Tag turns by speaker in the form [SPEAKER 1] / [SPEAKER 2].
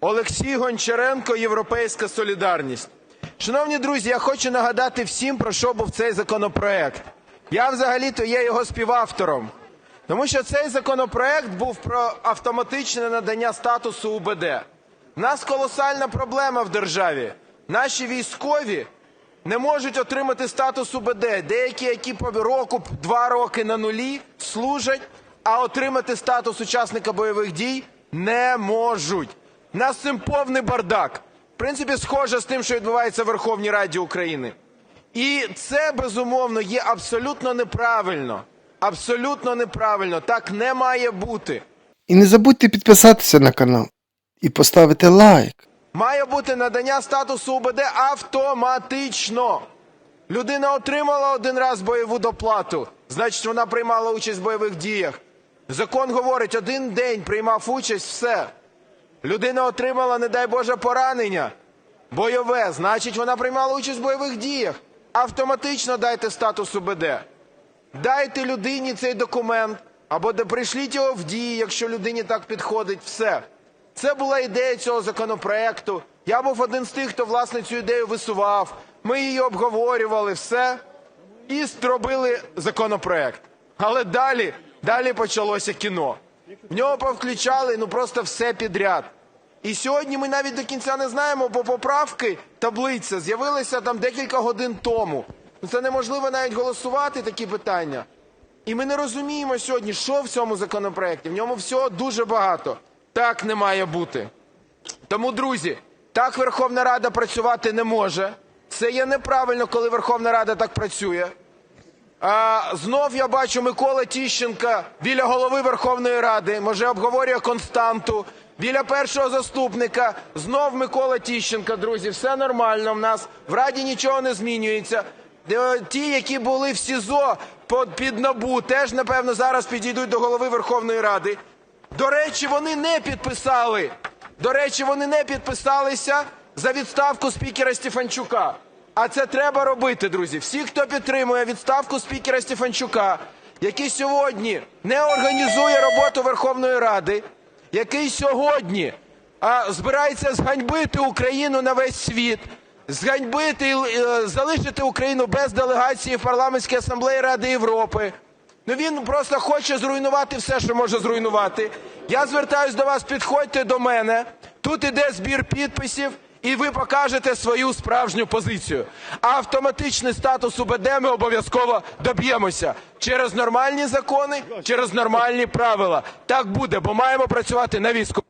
[SPEAKER 1] Олексій Гончаренко, Європейська Солідарність. Шановні друзі, я хочу нагадати всім, про що був цей законопроект. Я взагалі-то є його співавтором. Тому що цей законопроект був про автоматичне надання статусу УБД. У нас колосальна проблема в державі. Наші військові не можуть отримати статус УБД. Деякі, які по року, два роки на нулі служать, а отримати статус учасника бойових дій не можуть. У нас з цим повний бардак. В принципі, схоже з тим, що відбувається в Верховній Раді України. І це, безумовно, є абсолютно неправильно. Абсолютно неправильно. Так не має бути.
[SPEAKER 2] І не забудьте підписатися на канал і поставити лайк.
[SPEAKER 1] Має бути надання статусу УБД автоматично. Людина отримала один раз бойову доплату, значить вона приймала участь в бойових діях. Закон говорить, один день приймав участь, все. Людина отримала, не дай Боже, поранення бойове, значить вона приймала участь в бойових діях. Автоматично дайте статус УБД. Дайте людині цей документ, або прийшліть його в дії, якщо людині так підходить, все. Це була ідея цього законопроекту. Я був один з тих, хто власне цю ідею висував. Ми її обговорювали, все. І зробили законопроект. Але далі, далі почалося кіно. В нього повключали ну просто все підряд. І сьогодні ми навіть до кінця не знаємо, бо поправки, таблиця з'явилися там декілька годин тому. Ну, Це неможливо навіть голосувати такі питання. І ми не розуміємо сьогодні, що в цьому законопроекті. В ньому всього дуже багато. Так не має бути. Тому, друзі, так Верховна Рада працювати не може. Це є неправильно, коли Верховна Рада так працює. Знов я бачу Микола Тіщенка біля голови Верховної Ради, може обговорює константу. Біля першого заступника знов Микола Тіщенка, друзі, все нормально в нас. В Раді нічого не змінюється. Е, Ті, які були в СІЗО під НАБУ, теж, напевно, зараз підійдуть до голови Верховної Ради. До речі, вони не підписали. До речі, вони не підписалися за відставку спікера Стефанчука. А це треба робити, друзі. Всі, хто підтримує відставку спікера Стефанчука, який сьогодні не організує роботу Верховної Ради, який сьогодні а, збирається зганьбити Україну на весь світ, зганьбити е, залишити Україну без делегації в парламентській асамблеї Ради Європи. Ну він просто хоче зруйнувати все, що може зруйнувати. Я звертаюсь до вас, підходьте до мене. Тут іде збір підписів, і ви покажете свою справжню позицію. Автоматичний статус УБД ми обов'язково доб'ємося через нормальні закони, через нормальні правила. Так буде, бо маємо працювати на війську.